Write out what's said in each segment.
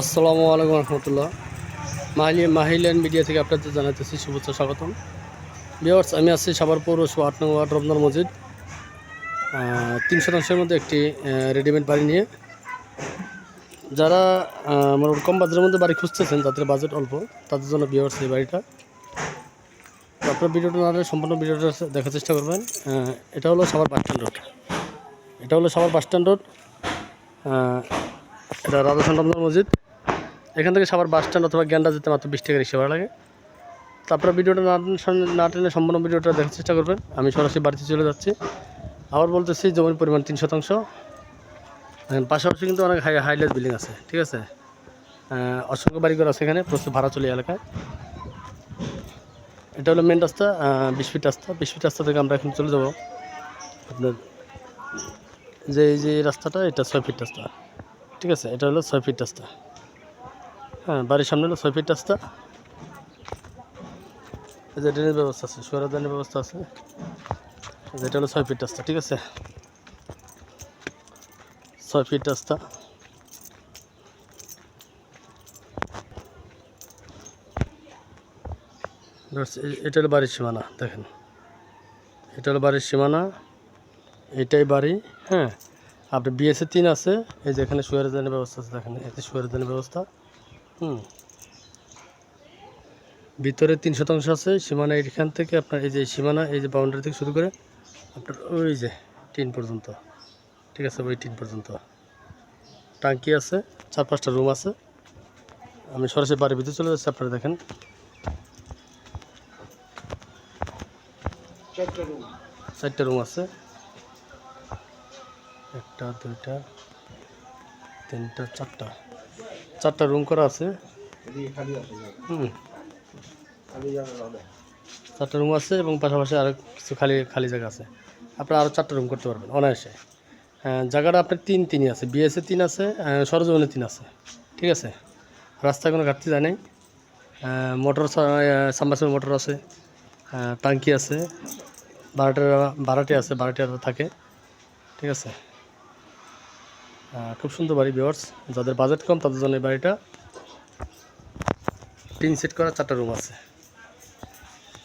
আসসালামু আলাইকুম রহমতুল্লাহ। মাহিলি মাহিলান মিডিয়া থেকে আপনাদের জানাতেছি শুভেচ্ছা, স্বাগতম। বিয়ার্স আমি আছি সাভার পৌরসভা আট নং ওয়ার্ড রমনার মসজিদ। তিন শতাংশের মধ্যে একটি রেডিমেড বাড়ি নিয়ে। যারা মোটামুটি কম বাজারের মধ্যে বাড়ি খুঁজতেছেন, যাদের বাজেট অল্প, তাদের জন্য বিয়ার্স এই বাড়িটা। আপনার ভিডিওটা না সম্পূর্ণ ভিডিওটা দেখার চেষ্টা করবেন। এটা হলো সাভার বাস স্ট্যান্ড রোড। এটা হলো সাভার বাস স্ট্যান্ড রোড। এটা রাধাসান রমজান মসজিদ। এখান থেকে সাবার বাস স্ট্যান্ড অথবা গ্যান্ডা যেতে মাত্র বিশ টাকা রিক্সা ভাড়া লাগে। তো আপনারা ভিডিওটা না না টেনে সম্পূর্ণ ভিডিওটা দেখার চেষ্টা করবেন। আমি সরাসরি বাড়িতে চলে যাচ্ছি। আবার বলতেছি জমির পরিমাণ তিন শতাংশ। পাশাপাশি কিন্তু অনেক হাই হাইলেস বিল্ডিং আছে, ঠিক আছে? অসংখ্য বাড়িঘর আছে এখানে, প্রচুর ভাড়া চলে এলাকায়। এটা হলো মেন রাস্তা বিশ ফিট রাস্তা। বিশ ফিট রাস্তা থেকে আমরা এখন চলে যাব আপনার যে এই যে রাস্তাটা, এটা ছয় ফিট রাস্তা। ঠিক আছে? এটা হলো ছয় ফিট রাস্তা। হ্যাঁ বাড়ির সামনে হলো ছয় ফিট রাস্তা। এই ড্রেনের ব্যবস্থা আছে সৌরাদানের ব্যবস্থা আছে। যেটা হলো ছয় ফিট রাস্তা, ঠিক আছে? ছয় ফিট রাস্তা। এটা হলো বাড়ির সীমানা, দেখেন। এটা হলো বাড়ির সীমানা, এটাই বাড়ি হ্যাঁ। আপনার বিএসএ তিন আছে, এই যে এখানে সুয়ারদানের ব্যবস্থা আছে, দেখেন এতে সুয়ারদানের ব্যবস্থা। হুম। ভিতরে তিন শতাংশ আছে সীমানা এখান থেকে আপনার এই যে সীমানা এই যে বাউন্ডারি থেকে শুরু করে আপনার ওই যে টিন পর্যন্ত। ঠিক আছে ওই টিন পর্যন্ত। টাঙ্কি আছে চার পাঁচটা রুম আছে। আমি সরাসরি বাড়ির ভিতরে চলে যাচ্ছি আপনারা দেখেন। চারটা রুম আছে। একটা দুইটা তিনটা চারটা। চারটা রুম করা আছে। চারটা রুম আছে এবং পাশাপাশি আরও কিছু খালি খালি জায়গা আছে। আপনারা আরও চারটা রুম করতে পারবেন অনায়াসে। হ্যাঁ, জায়গাটা আপনার তিন তিনই আছে। বিএসএ তিন আছে আহ, সরজমিনে তিন আছে। ঠিক আছে? রাস্তায় কোনো ঘাটতি যায় নাই। আহ, মোটর সাম্বাসের মোটর আছে। টাঙ্কি আছে। বারোটা বারোটি আছে বারোটি থাকে। ঠিক আছে? খুব সুন্দর বাড়ি বিওয়ার্স যাদের বাজেট কম, তাদের জন্য এই বাড়িটা। তিন সেট করা চারটা রুম আছে।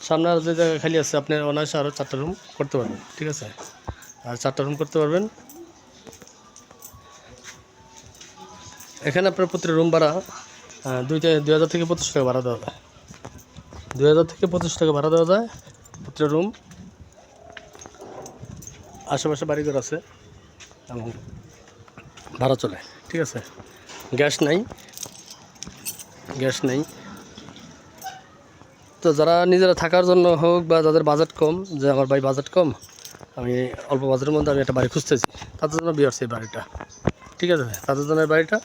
সামনে আর যে জায়গা খালি আছে, আপনি অনায়াসে আরও চারটা রুম করতে পারবেন, ঠিক আছে? আর চারটা রুম করতে পারবেন। এখানে আপনার প্রতিটা রুম ভাড়া দুইটা, দুই হাজার থেকে পঁচিশ টাকা ভাড়া দেওয়া যায়। দুই হাজার থেকে পঁচিশ টাকা ভাড়া দেওয়া যায় প্রতিটা রুম আশেপাশে বাড়িঘর আছে। এবং ভাড়া চলে। ঠিক আছে? গ্যাস নাই। গ্যাস নেই। তো যারা নিজেরা থাকার জন্য হোক বা যাদের বাজেট কম, যে আমার ভাই বাজেট কম, আমি অল্প বাজেটের মধ্যে আমি একটা বাড়ি খুঁজতেছি। তাদের জন্য বিয়ার্স এই বাড়িটা। ঠিক আছে? তাদের জন্য বাড়িটা।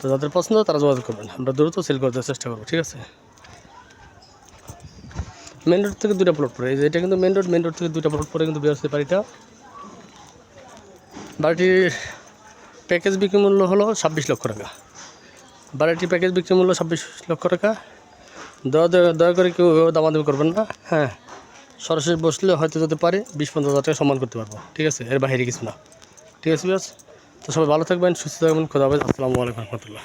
তো যাদের পছন্দ, তারা যোগাযোগ করবেন। আমরা দ্রুত সেল করতে চেষ্টা করব। ঠিক আছে? মেন রোড থেকে দুটা প্লট পড়ে। এটা কিন্তু মেন রোড মেন রোড থেকে দুটা প্লট পরে কিন্তু বিয়ার্স এই বাড়িটা। বাড়িটির প্যাকেজ বিক্রি মূল্য হলো ছাব্বিশ লক্ষ টাকা। বারোটি প্যাকেজ বিক্রি মূল্য ছাব্বিশ লক্ষ টাকা। দয়া দয়া করে কেউ দামাদামি করবেন না। হ্যাঁ সরাসরি বসলে হয়তো যদি পারে। বিশ, পঞ্চাশ হাজার টাকা সম্মান করতে পারব। ঠিক আছে, এর বাইরে কিছু না। ঠিক আছে বিয়াস তো সবাই ভালো থাকবেন, সুস্থ থাকবেন। খোদা হাফেজ। আসসালামু আলাইকুম রহমতুল্লাহ।